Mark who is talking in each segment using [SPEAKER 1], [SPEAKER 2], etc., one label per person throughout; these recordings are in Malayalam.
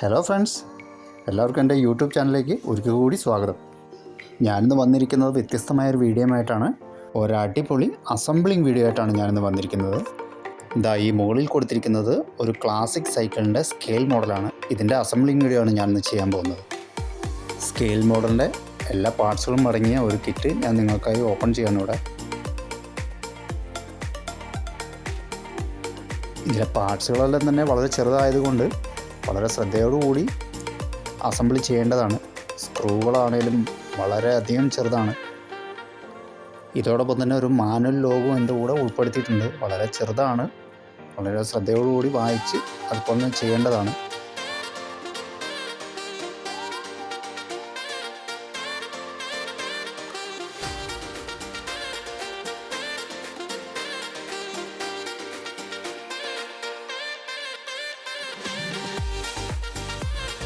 [SPEAKER 1] ഹലോ ഫ്രണ്ട്സ് എല്ലാവർക്കും എന്റെ യൂട്യൂബ് ചാനലിലേക്ക് ഒരിക്കൽ കൂടി സ്വാഗതം. ഞാനിന്ന് വന്നിരിക്കുന്നത് വ്യത്യസ്തമായ ഒരു വീഡിയോ ആയിട്ടാണ് ഒരു അടിപൊളി അസംബ്ലിംഗ് വീഡിയോ ആയിട്ടാണ് ഞാനിന്ന് വന്നിരിക്കുന്നത്. ഇതാ ഈ മുകളിൽ കൊടുത്തിരിക്കുന്നത് ഒരു ക്ലാസിക് സൈക്കിളിന്റെ സ്കെയിൽ മോഡലാണ് ഇതിന്റെ അസംബ്ലിംഗ് വീഡിയോ ആണ് ഞാനിന്ന് ചെയ്യാൻ പോകുന്നത്. സ്കെയിൽ മോഡലിന്റെ എല്ലാ പാർട്സുകളും അടങ്ങിയ ഒരു കിറ്റ് ഞാൻ നിങ്ങൾക്കായി ഓപ്പൺ ചെയ്യാണ് ഇവിടെ. ഇതിലെ പാർട്സുകളെല്ലാം തന്നെ വളരെ ചെറുതായതുകൊണ്ട് വളരെ ശ്രദ്ധയോടുകൂടി അസംബിൾ ചെയ്യേണ്ടതാണ്. സ്ക്രൂകളാണേലും വളരെയധികം ചെറുതാണ്. ഇതോടൊപ്പം തന്നെ ഒരു മാനുവൽ ലോഗോ എന്റെ കൂടെ ഉൾപ്പെടുത്തിയിട്ടുണ്ട്. വളരെ ചെറുതാണ്. വളരെ ശ്രദ്ധയോടുകൂടി വായിച്ച് അതുപോലെ ചെയ്യേണ്ടതാണ്.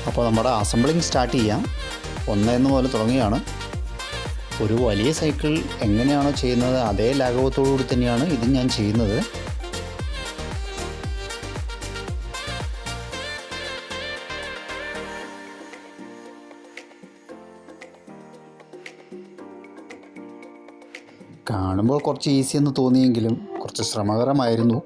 [SPEAKER 1] അപ്പോൾ നമ്മുടെ അസംബ്ലിങ് സ്റ്റാർട്ട് ചെയ്യാം. ഒന്നെന്ന് പോലെ തുടങ്ങുകയാണ്. ഒരു വലിയ സൈക്കിൾ എങ്ങനെയാണോ ചെയ്യുന്നത് അതേ ലാഘവത്തോടു കൂടി തന്നെയാണ് ഇത് ഞാൻ ചെയ്യുന്നത്. കാണുമ്പോൾ കുറച്ച് ഈസി എന്ന് തോന്നിയെങ്കിലും കുറച്ച് ശ്രമകരമായിരുന്നു.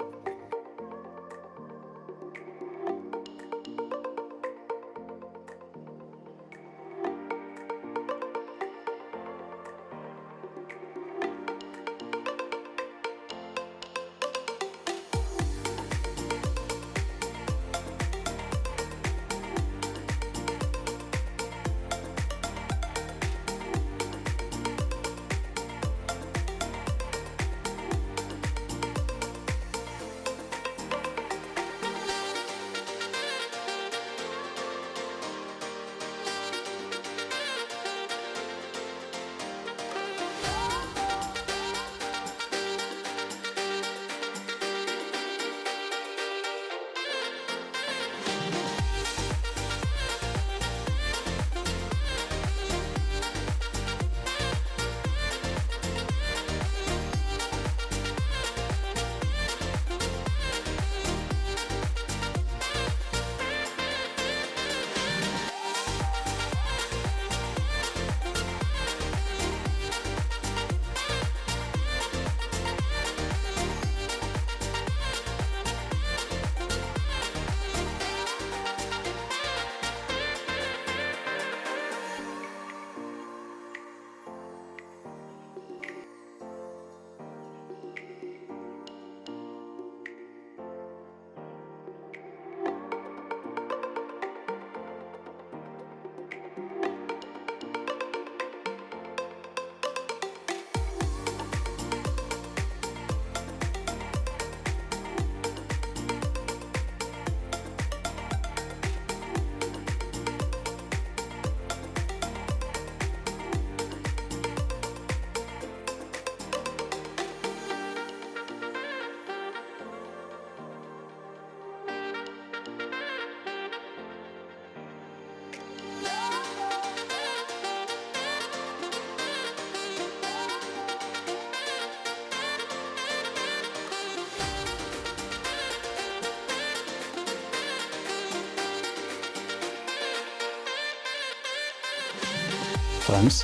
[SPEAKER 1] ഫ്രണ്ട്സ്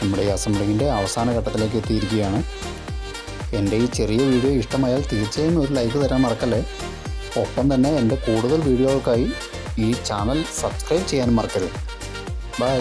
[SPEAKER 1] നമ്മുടെ ഈ അസംബ്ലിങ്ങിന്റെ അവസാന ഘട്ടത്തിലേക്ക് എത്തിയിരിക്കുകയാണ്. എന്റെ ഈ ചെറിയ വീഡിയോ ഇഷ്ടമായാൽ തീർച്ചയായും ഒരു ലൈക്ക് തരാൻ മറക്കല്ലേ? ഒപ്പം തന്നെ എന്റെ കൂടുതൽ വീഡിയോകൾക്കായി ഈ ചാനൽ സബ്സ്ക്രൈബ് ചെയ്യാൻ മറക്കരുത്. ബൈ.